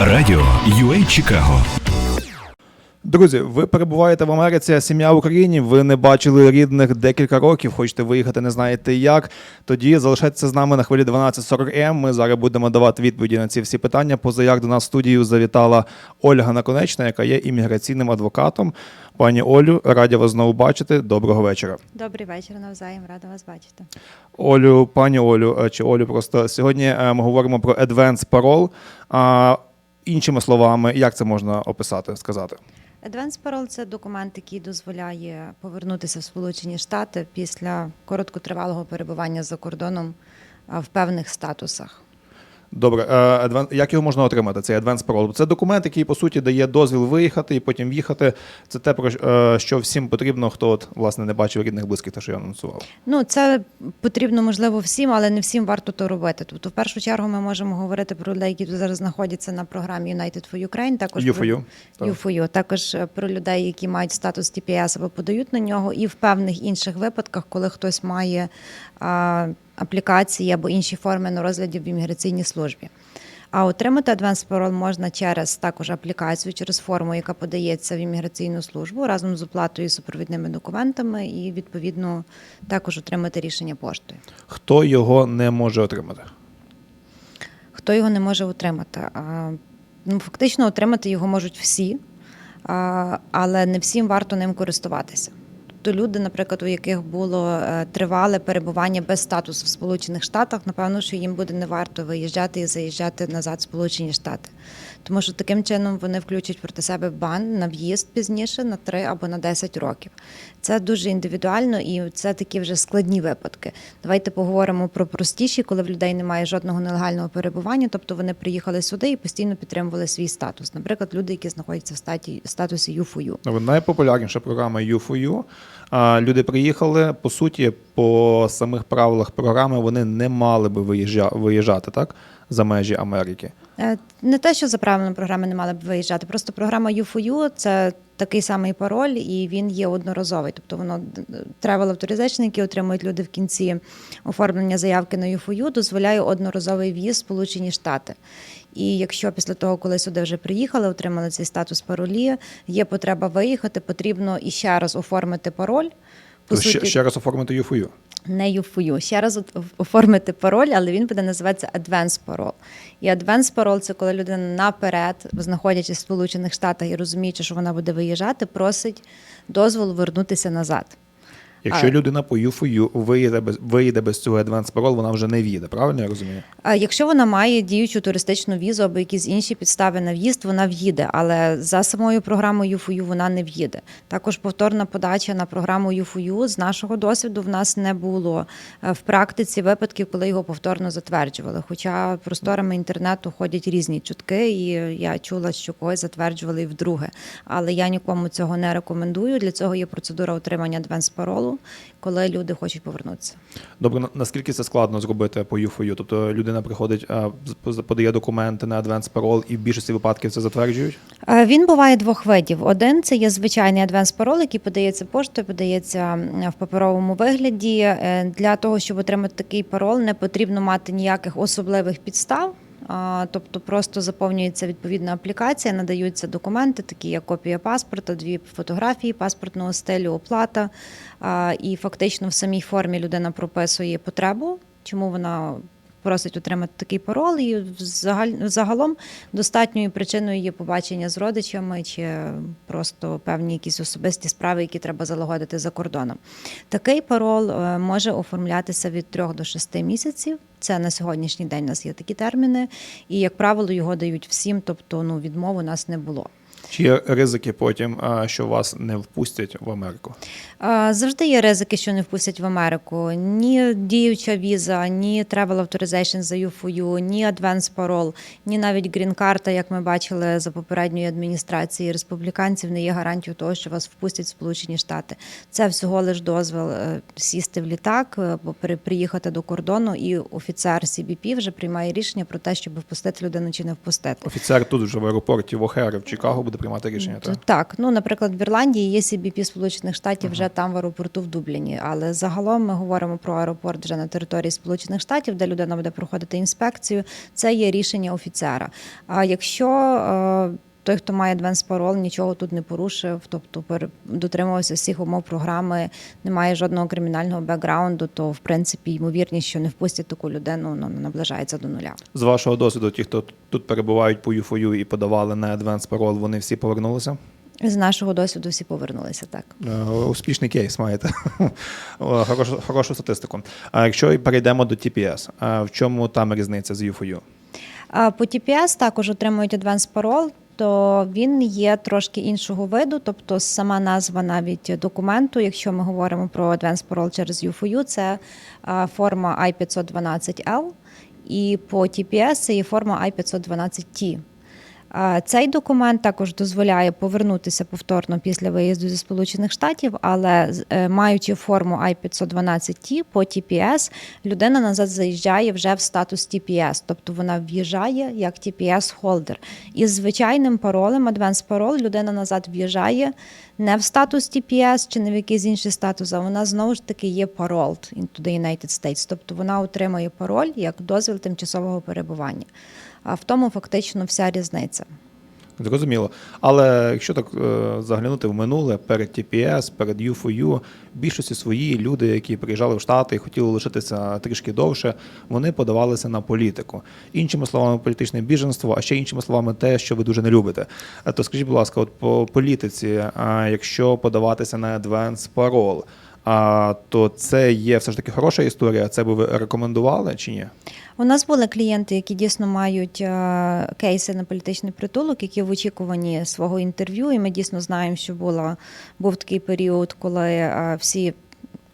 Радіо UA Чикаго. Друзі, ви перебуваєте в Америці, сім'я в Україні. Ви не бачили рідних декілька років. Хочете виїхати, не знаєте як. Тоді залишайтеся з нами на хвилі 12.40 М. Ми зараз будемо давати відповіді на ці всі питання. Позаяк до нас в студію завітала Ольга Наконечна, яка є імміграційним адвокатом. Пані Олю, раді вас знову бачити. Доброго вечора. Добрий вечір, навзаєм, рада вас бачити. Олю, пані Олю, е, чи Олю, просто сьогодні е, ми говоримо про Advance Parole. Іншими словами, як це можна описати, сказати? Advance Parole – це документ, який дозволяє повернутися в Сполучені Штати після короткотривалого перебування за кордоном в певних статусах. Добре, е, адван- як його можна отримати? Цей Advance Parole? Це документ, який по суті дає дозвіл виїхати і потім в'їхати. Це те, про е, що всім потрібно, хто от, власне не бачив рідних близьких, те, що я анонсував. Ну, це потрібно можливо всім, але не всім варто то робити. Тобто, в першу чергу, ми можемо говорити про людей, які тут зараз знаходяться на програмі United for Ukraine, також про- U4U, так. U4U, також е, про людей, які мають статус TPS або подають на нього, і в певних інших випадках, коли хтось має а, аплікації або інші форми на розгляді в імміграційній службі. А отримати Advance Parole можна через також аплікацію, через форму, яка подається в імміграційну службу разом з оплатою і супровідними документами, і відповідно також отримати рішення поштою. Хто його не може отримати? Хто його не може отримати? Ну, фактично, отримати його можуть всі, але не всім варто ним користуватися. Тобто люди, наприклад, у яких було е, тривале перебування без статусу в Сполучених Штатах, напевно, що їм буде не варто виїжджати і заїжджати назад в Сполучені Штати. Тому що таким чином вони включать проти себе бан на в'їзд пізніше на 3 або на 10 років. Це дуже індивідуально і це такі вже складні випадки. Давайте поговоримо про простіші, коли в людей немає жодного нелегального перебування, тобто вони приїхали сюди і постійно підтримували свій статус. Наприклад, люди, які знаходяться в статі статусі U4U. Ну, Найпопулярніша програма U4U. Люди приїхали. По суті, по самих правилах програми вони не мали би виїжджа- виїжджати так за межі Америки. Е, Не те, що за правилами програми не мали б виїжджати, просто програма U4U – це такий самий пароль, і він є одноразовий. Тобто воно travel authorization, які отримують люди в кінці оформлення заявки на U4U, дозволяє одноразовий в'їзд в Сполучені Штати. І якщо після того, коли сюди вже приїхали, отримали цей статус паролі, є потреба виїхати, потрібно іще раз оформити пароль. По То ще, ще раз оформити U4U. Не UFU. Ще раз оформити пароль, але він буде називатися Advanced Parole. І Advanced Parole – це коли людина наперед, знаходячись в Сполучених Штатах і розуміючи, що вона буде виїжджати, просить дозволу вернутися назад. Якщо А- людина по U4U виїде без виїде без цього Advance Parole, вона вже не в'їде, правильно я розумію? А якщо вона має діючу туристичну візу або якісь інші підстави на в'їзд, вона в'їде, але за самою програмою UFU вона не в'їде. Також повторна подача на програму UFU з нашого досвіду в нас не було е, в практиці випадків, коли його повторно затверджували. Хоча просторами інтернету ходять різні чутки, і я чула, що когось затверджували і вдруге. Але я нікому цього не рекомендую. Для цього є процедура отримання адвенс паролу, коли люди хочуть повернутися. Добре, на- наскільки це складно зробити по U4U? Тобто людина приходить, подає документи на Advance Parole і в більшості випадків це затверджують? Е, Він буває двох видів. Один це є звичайний адвенс пароль, який подається поштою, подається в паперовому вигляді. Е, Для того, щоб отримати такий пароль, не потрібно мати ніяких особливих підстав. Тобто просто заповнюється відповідна аплікація, надаються документи, такі як копія паспорта, дві фотографії паспортного стилю, оплата. І фактично в самій формі людина прописує потребу, чому вона просить отримати такий пароль, і загалом достатньою причиною є побачення з родичами чи просто певні якісь особисті справи, які треба залагодити за кордоном. Такий пароль е, може оформлятися від 3 до 6 місяців. Це на сьогоднішній день у нас є такі терміни, і як правило його дають всім, тобто ну відмов у нас не було. Чи є ризики потім, що вас не впустять в Америку? Завжди є ризики, що не впустять в Америку. Ні діюча віза, ні travel authorization за UFU, ні advance parole, ні навіть грін-карта, як ми бачили за попередньої адміністрації республіканців, не є гарантією того, що вас впустять в Сполучені Штати. Це всього лиш дозвіл е, сісти в літак е, приїхати до кордону, і офіцер CBP вже приймає рішення про те, щоб впустити людину чи не впустити. Офіцер тут вже в аеропорті в Охери в Чикаго буде буде приймати рішення. Так? Так, ну наприклад, в Ірландії є CBP Сполучених Штатів вже там в аеропорту в Дубліні. Але загалом ми говоримо про аеропорт вже на території Сполучених Штатів, де людина буде проходити інспекцію. Це є рішення офіцера. А якщо е, той, хто має advance парол, нічого тут не порушив, тобто дотримувався всіх умов програми, не має жодного кримінального бекграунду, то в принципі ймовірність, що не впустять таку людину, ну наближається до нуля. З вашого досвіду, ті, хто тут перебувають по ЮФОЮ і подавали на Advance Parole, вони всі повернулися? З нашого досвіду всі повернулися так. Е, Успішний кейс маєте. Хорошу, хорошу статистику. А якщо перейдемо до TPS, в чому там різниця з UFOU? По TPS також отримують Advance Parole, то він є трошки іншого виду, тобто сама назва навіть документу, якщо ми говоримо про Advanced Parole через UFU, це форма I-512L, і по TPS це є форма I-512T. Цей документ також дозволяє повернутися повторно після виїзду зі Сполучених Штатів, але е, маючи форму I-512T по TPS, людина назад заїжджає вже в статус TPS, тобто вона в'їжджає як TPS-холдер. Із звичайним паролем, Advanced Parole, людина назад в'їжджає не в статус TPS чи не в якийсь інший статус, а вона знову ж таки є paroled into the United States, тобто вона отримує пароль як дозвіл тимчасового перебування. В тому фактично вся різниця. Зрозуміло. Але якщо так е, заглянути в минуле перед TPS, перед UFOU, більшості свої люди, які приїжджали в Штати і хотіли лишитися трішки довше, вони подавалися на політику. Іншими словами, політичне біженство, а ще іншими словами, те, що ви дуже не любите. Е, То скажіть, будь ласка, от по політиці, а якщо подаватися на Advance Parole, то це є все ж таки хороша історія. Це би ви рекомендували чи ні? У нас були клієнти, які дійсно мають е, кейси на політичний притулок, які в очікуванні свого інтерв'ю. І ми дійсно знаємо, що була, був такий період, коли е, всі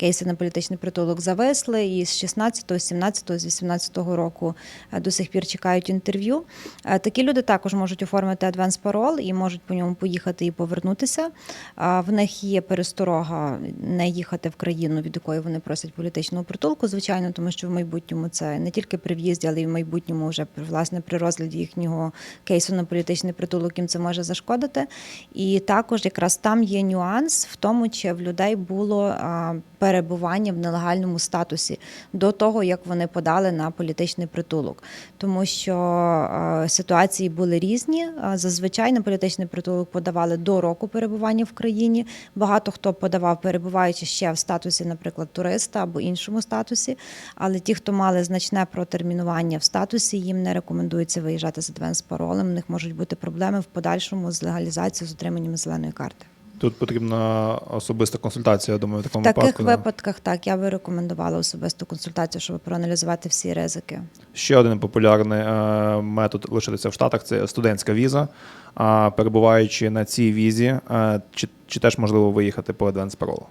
кейси на політичний притулок зависли, і з 16, з 17, з 18 року е, до сих пір чекають інтерв'ю. Е, Такі люди також можуть оформити Advance Parole і можуть по ньому поїхати і повернутися. В них є пересторога не їхати в країну, від якої вони просять політичного притулку, звичайно, тому що в майбутньому це не тільки при в'їзді, але й в майбутньому вже власне при розгляді їхнього кейсу на політичний притулок їм це може зашкодити. І також якраз там є нюанс в тому, чи в людей було перебування в нелегальному статусі до того, як вони подали на політичний притулок, тому що ситуації були різні. Зазвичай на політичний притулок подавали до року перебування в країні. Багато хто подавав, перебуваючи ще в статусі, наприклад, туриста або іншому статусі. Але ті, хто мали значне протермінування в статусі, їм не рекомендується виїжджати з адвенс паролем. У них можуть бути проблеми в подальшому з легалізацією з отриманням зеленої карти. Тут потрібна особиста консультація, я думаю, в такому таких випадку. да. випадках так я би рекомендувала особисту консультацію, щоб проаналізувати всі ризики. Ще один популярний е, метод лишитися в Штатах це студентська віза. А перебуваючи на цій візі, е, чи, чи теж можливо виїхати по Advance Parole?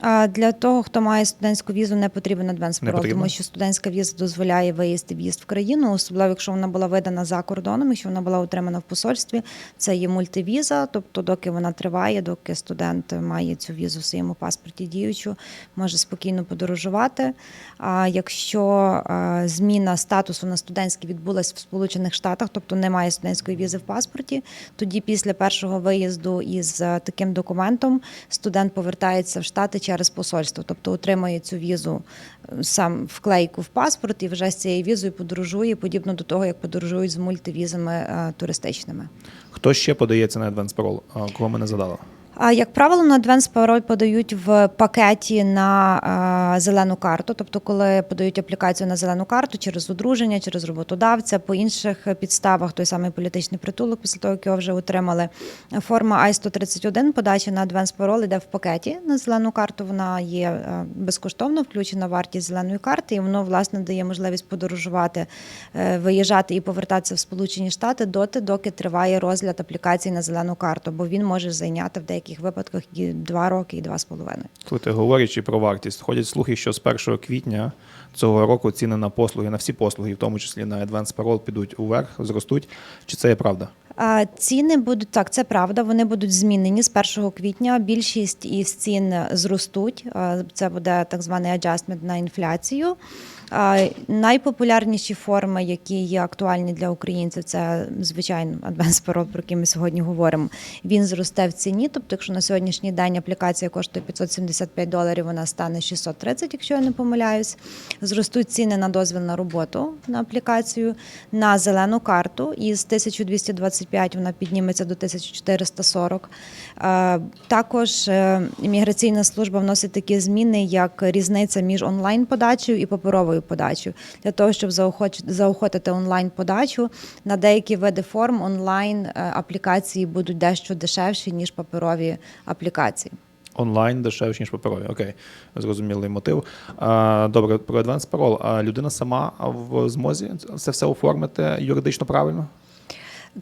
А для того, хто має студентську візу, не потрібен адвенс Не парол, потрібно? тому що студентська віза дозволяє виїзд і в'їзд в країну, особливо якщо вона була видана за кордоном, якщо вона була отримана в посольстві. Це є мультивіза, тобто, доки вона триває, доки студент має цю візу в своєму паспорті діючу, може спокійно подорожувати. А якщо зміна статусу на студентський відбулась в Сполучених Штатах, тобто немає студентської візи в паспорті, тоді після першого виїзду із е, таким документом студент повертається в Штати через посольство, тобто отримає цю візу е, сам вклейку в паспорт і вже з цією візою подорожує, подібно до того, як подорожують з мультивізами е, туристичними. Хто ще подається на Advance Parole? Кого ми не задали? А як правило, на Advance Parole подають в пакеті на е, зелену карту, тобто, коли подають аплікацію на зелену карту через одруження, через роботодавця, по інших підставах, той самий політичний притулок, після того, як його вже отримали. Форма I-131 подача на Advance Parole йде в пакеті на зелену карту. Вона є е, безкоштовно включена вартість зеленої карти, і воно власне дає можливість подорожувати, е, виїжджати і повертатися в Сполучені Штати доти, доки триває розгляд аплікації на зелену карту, бо він може зайняти в деяких випадках і два роки, і два з половиною. Слухайте, говорячи про вартість, ходять слухи, що з 1 квітня цього року ціни на послуги, на всі послуги, в тому числі на Advance Parole, підуть уверх, зростуть. Чи це є правда? Ціни будуть так, це правда. Вони будуть змінені з 1 квітня. Більшість із цін зростуть. Це буде так званий adjustment на інфляцію. Найпопулярніші форми, які є актуальні для українців, це звичайно Advanced Parole, про який ми сьогодні говоримо. Він зросте в ціні. Тобто, якщо на сьогоднішній день аплікація коштує 575 доларів, вона стане 630, якщо я не помиляюсь. Зростуть ціни на дозвіл на роботу на аплікацію, на зелену карту із 1225 вона підніметься до 1440. Е, Також е, імміграційна служба вносить такі зміни, як різниця між онлайн подачею і паперовою подачею. Для того, щоб заохотити онлайн подачу, на деякі види форм онлайн е, аплікації будуть дещо дешевші, ніж паперові аплікації. Онлайн дешевше, ніж паперові. Окей, зрозумілий мотив. Добре, про Advanced Parole. А людина сама в змозі це все оформити юридично правильно?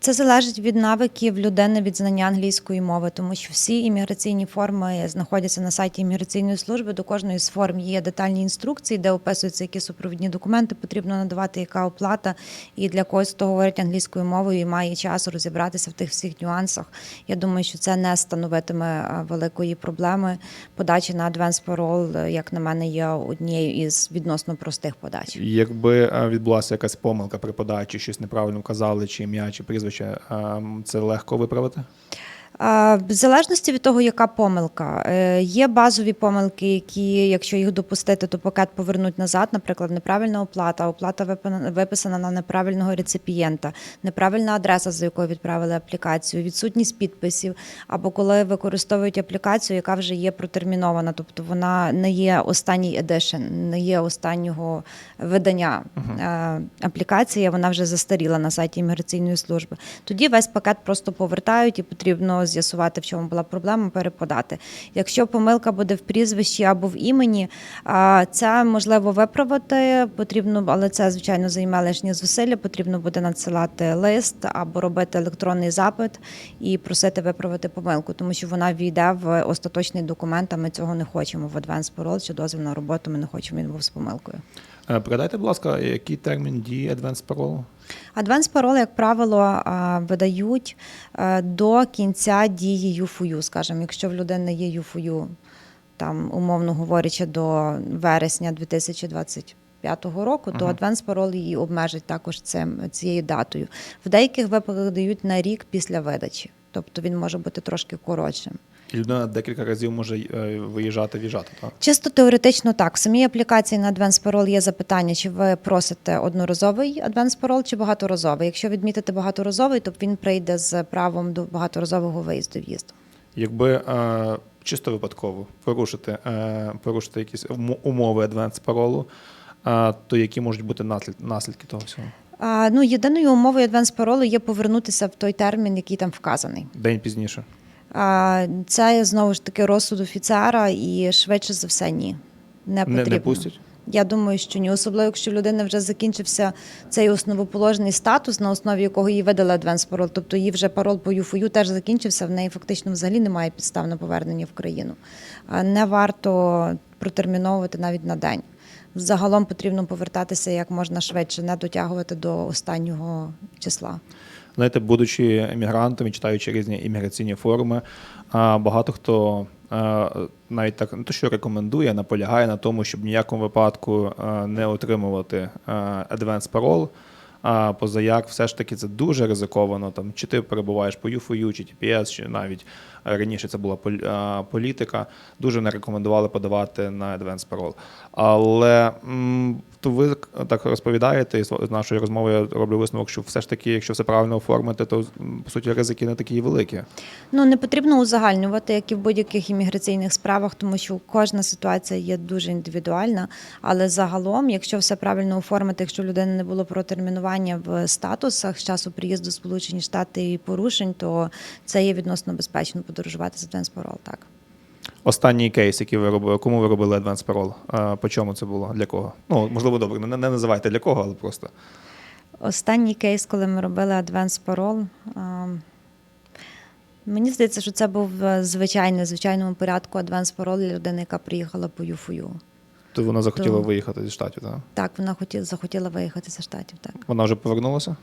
Це залежить від навиків людини від знання англійської мови, тому що всі імміграційні форми знаходяться на сайті імміграційної служби. До кожної з форм є детальні інструкції, де описуються, які супровідні документи потрібно надавати, яка оплата. І для когось, хто говорить англійською мовою і має час розібратися в тих всіх нюансах. Я думаю, що це не становитиме великої проблеми. Подачі на Advanced Parole, е, як на мене, є однією із відносно простих подач. Якби е, відбулася якась помилка при подачі, щось неправильно вказали, чи ім'я, чи прізвище, е, це легко виправити? В залежності від того, яка помилка. Е, Є базові помилки, які, якщо їх допустити, то пакет повернуть назад. Наприклад, неправильна оплата, оплата випи- виписана на неправильного реципієнта, неправильна адреса, за якою відправили аплікацію, відсутність підписів, або коли використовують аплікацію, яка вже є протермінована, тобто вона не є останній едишн, не є останнього видання е, аплікація, вона вже застаріла на сайті імміграційної служби. Тоді весь пакет просто повертають і потрібно з'ясувати, в чому була проблема, переподати. Якщо помилка буде в прізвищі або в імені, це можливо виправити. Потрібно, але це звичайно займе лишні зусилля. Потрібно буде надсилати лист або робити електронний запит і просити виправити помилку, тому що вона війде в остаточний документ. А ми цього не хочемо. В Advanced Parole чи дозвіл на роботу. Ми не хочемо він був з помилкою. Е, Передайте, будь ласка, який термін дії Advanced Parole? Advanced Parole, як правило, видають е, до кінця дії ЮФУ, скажімо, якщо в людини є ЮФУ, там, умовно говорячи, до вересня 2025 року, то Advanced Parole її обмежить також цим, цією датою. В деяких випадках дають на рік після видачі, тобто він може бути трошки коротшим. І людина декілька разів може е, виїжджати, в'їжджати, так? Чисто теоретично так. В самій аплікації на Advanced Parole є запитання, чи ви просите одноразовий Advanced Parole чи багаторазовий. Якщо відмітити багаторазовий, то він прийде з правом до багаторазового виїзду в'їзду. Якби е, чисто випадково порушити, е, порушити якісь умови Advanced Parole, то які можуть бути наслідки того всього? А, ну, єдиною умовою Advanced Parole є повернутися в той термін, який там вказаний. День пізніше. Це знову ж таки розсуд офіцера, і швидше за все ні. Не Не, потрібно. не пустять? Я думаю, що ні, особливо якщо в людини вже закінчився цей основоположний статус, на основі якого їй видали Advanced Parole, тобто її вже парол по ЮФОЮ теж закінчився, в неї фактично взагалі немає підстав на повернення в країну. Не варто протерміновувати навіть на день. Загалом потрібно повертатися як можна швидше, не дотягувати до останнього числа. Знаєте, будучи емігрантом і читаючи різні імміграційні форуми, багато хто навіть так не то, що рекомендує, наполягає на тому, щоб ніякому випадку не отримувати а, Advanced Parole, а позаяк все ж таки це дуже ризиковано. Там, чи ти перебуваєш по ЮФОЮ, чи TPS, чи навіть раніше це була полі- політика, дуже не рекомендували подавати на Advanced Parole. Але то ви так розповідаєте, і з нашої розмови я роблю висновок, що все ж таки, якщо все правильно оформити, то по суті ризики не такі великі. Ну не потрібно узагальнювати, як і в будь-яких імміграційних справах, тому що кожна ситуація є дуже індивідуальна. Але загалом, якщо все правильно оформити, якщо людини не було протермінування в статусах з часу приїзду в Сполучені Штати і порушень, то це є відносно безпечно подорожувати з Advance Parole, Так. Останній кейс, який ви робили, кому ви робили Advanced Parole? По чому це було? Для кого? Ну, можливо, добре, не, не називайте для кого, але просто. Останній кейс, коли ми робили Advance Parole, мені здається, що це був е, звичайний, звичайному порядку Advance Parole для людини, яка приїхала по ЮФУ. То вона захотіла То- виїхати зі штатів, так? Так, вона хотіла, захотіла виїхати зі штатів. Так. Вона вже повернулася?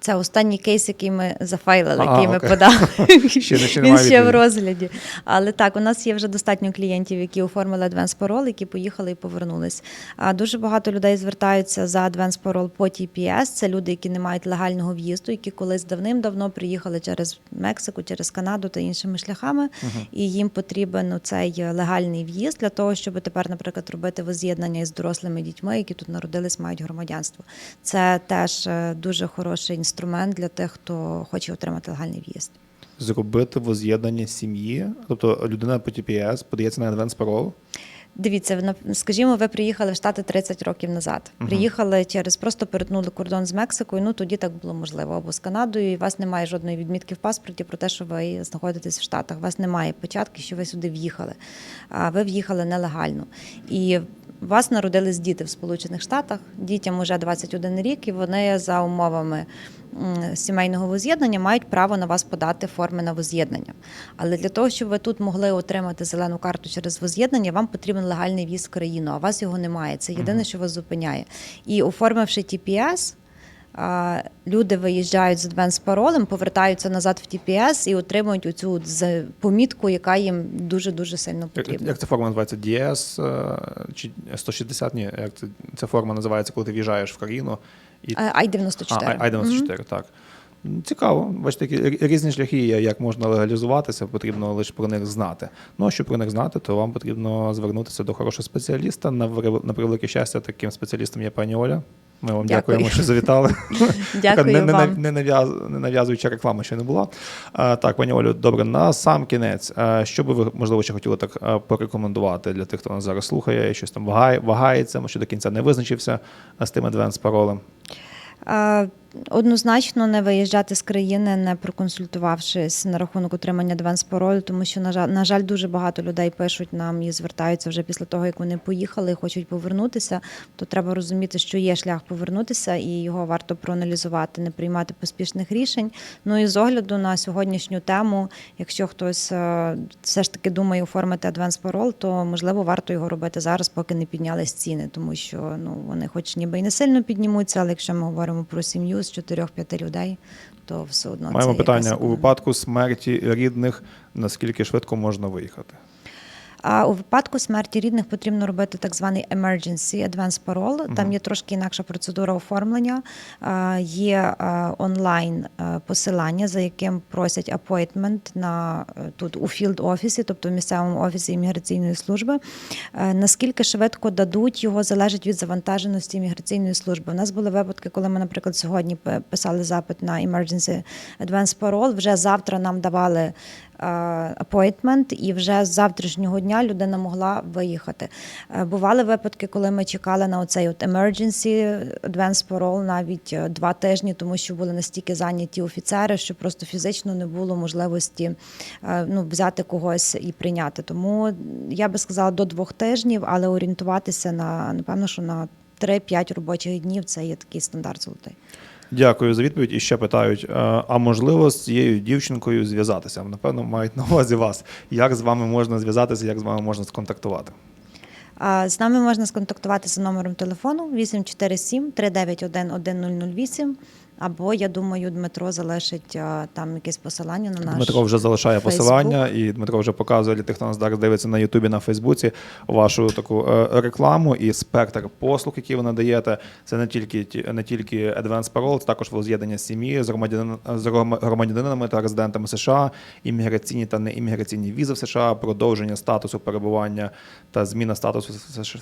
Це останній кейс, який ми зафайлили, А, який ми окей. подали. Ще ще Він ще в розгляді. Але так, у нас є вже достатньо клієнтів, які оформили Advance Parole, які поїхали і повернулись. А дуже багато людей звертаються за Advance Parole по TPS. Це люди, які не мають легального в'їзду, які колись давним-давно приїхали через Мексику, через Канаду та іншими шляхами, і їм потрібен цей легальний в'їзд для того, щоб тепер, наприклад, робити воз'єднання із дорослими дітьми, які тут народились, мають громадянство. Це теж е, дуже хороший інструмент для тих, хто хоче отримати легальний в'їзд. Зробити воз'єднання сім'ї, тобто людина по TPS подається на Advance Parole. Дивіться, скажімо, ви приїхали в Штати 30 років назад. Приїхали через просто перетнули кордон з Мексикою. Ну тоді так було можливо, або з Канадою. І у вас немає жодної відмітки в паспорті про те, що ви знаходитесь в Штатах. У вас немає початки, що ви сюди в'їхали. А ви в'їхали нелегально. І вас народились діти в Сполучених Штатах. Дітям уже 21 рік, і вони за умовами сімейного воз'єднання мають право на вас подати форми на воз'єднання. Але для того, щоб ви тут могли отримати зелену карту через воз'єднання, вам потрібен легальний в'їзд в країну, а у вас його немає. Це єдине, що вас зупиняє. І оформивши TPS, люди виїжджають з advance паролем, повертаються назад в TPS і отримують оцю помітку, яка їм дуже дуже сильно потрібна. як ця форма називається? DS е, чи 160? Ні, як це, ця форма називається, коли ти в'їжджаєш в країну. І... I 94 А, I-94, так. Цікаво. Бачите, такі різні шляхи є, як можна легалізуватися, потрібно лише про них знати. Ну, а щоб про них знати, то вам потрібно звернутися до хорошого спеціаліста. На превелике щастя, таким спеціалістом є пані Оля. Ми вам Дякую. дякуємо, що завітали. Дякую не, не, вам. не, нав'яз- не нав'язуюча реклама ще не була. А, так, пані Олю, добре, на сам кінець. А, що би ви, можливо, ще хотіли так порекомендувати для тих, хто нас зараз слухає, щось там вагає, вагається, може до кінця не визначився з тим адвенс паролем. Е, Однозначно не виїжджати з країни, не проконсультувавшись на рахунок отримання адванс паролю, тому що на жаль, на жаль, дуже багато людей пишуть нам і звертаються вже після того, як вони поїхали і хочуть повернутися. То треба розуміти, що є шлях повернутися, і його варто проаналізувати, не приймати поспішних рішень. Ну і з огляду на сьогоднішню тему, якщо хтось е, все ж таки думає оформити адванс парол, то можливо варто його робити зараз, поки не піднялись ціни, тому що ну вони, хоч ніби і не сильно піднімуться, але якщо ми говоримо про сім'ю з 4-5 людей, то все одно Маємо це питання у випадку смерті рідних, наскільки швидко можна виїхати? А у випадку смерті рідних потрібно робити так званий emergency advance parole. Там є трошки інакша процедура оформлення. А, Є а, онлайн а, посилання, за яким просять appointment на е, тут у field офісі, тобто в місцевому офісі імміграційної служби. Наскільки швидко дадуть його, залежить від завантаженості імміграційної служби. У нас були випадки, коли ми, наприклад, сьогодні пи- писали запит на emergency advance parole, вже завтра нам давали апойтмент, і вже з завтрашнього дня людина могла виїхати. Е, Бували випадки, коли ми чекали на оцей от emergency advance parole навіть е, два тижні, тому що були настільки зайняті офіцери, що просто фізично не було можливості е, ну, взяти когось і прийняти. Тому я би сказала до двох тижнів, але орієнтуватися на напевно, що на 3-5 робочих днів це є такий стандарт золотий. Дякую за відповідь. І ще питають: е, а можливо з цією дівчинкою зв'язатися? Напевно, мають на увазі вас. Як з вами можна зв'язатися, як з вами можна сконтактувати? З нами можна сконтактувати за номером телефону 847 391 1008 або, я думаю, Дмитро залишить а, там якесь посилання на наш Дмитро вже залишає Facebook. посилання, і Дмитро вже показує для тих, хто нас зараз дивиться на Ютубі, на Фейсбуці, вашу таку е, рекламу і спектр послуг, які ви надаєте. Це не тільки ті- не тільки Advance Parole, це також воз'єднання сім'ї з громадянин з грома- громадянинами та резидентами США, імміграційні та неімміграційні візи в США, продовження статусу перебування та зміна статусу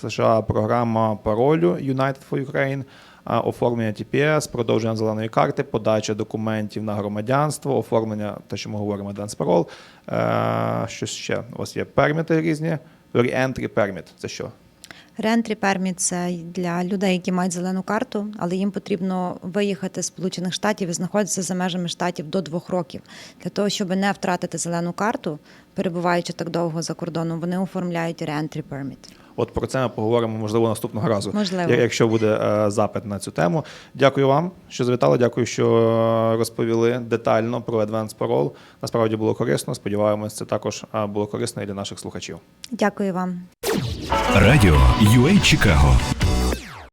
США, програма паролю United for Ukraine. Оформлення TPS, продовження зеленої карти, подача документів на громадянство, оформлення, те, що ми говоримо, Parole. Е, Що ще? У вас є перміти різні. Re-entry permit – це що? Реентрі перміт це для людей, які мають зелену карту, але їм потрібно виїхати з Сполучених Штатів і знаходитися за межами штатів до двох років. Для того, щоб не втратити зелену карту, перебуваючи так довго за кордоном, вони оформляють реентрі перміт. От про це ми поговоримо, можливо, наступного разу, Можливо. якщо буде е, запит на цю тему. Дякую вам, що завітали. Дякую, що е, розповіли детально про Advanced Parole. Насправді було корисно. Сподіваємось, це також е, було корисно і для наших слухачів. Дякую вам. Радіо UA Чикаго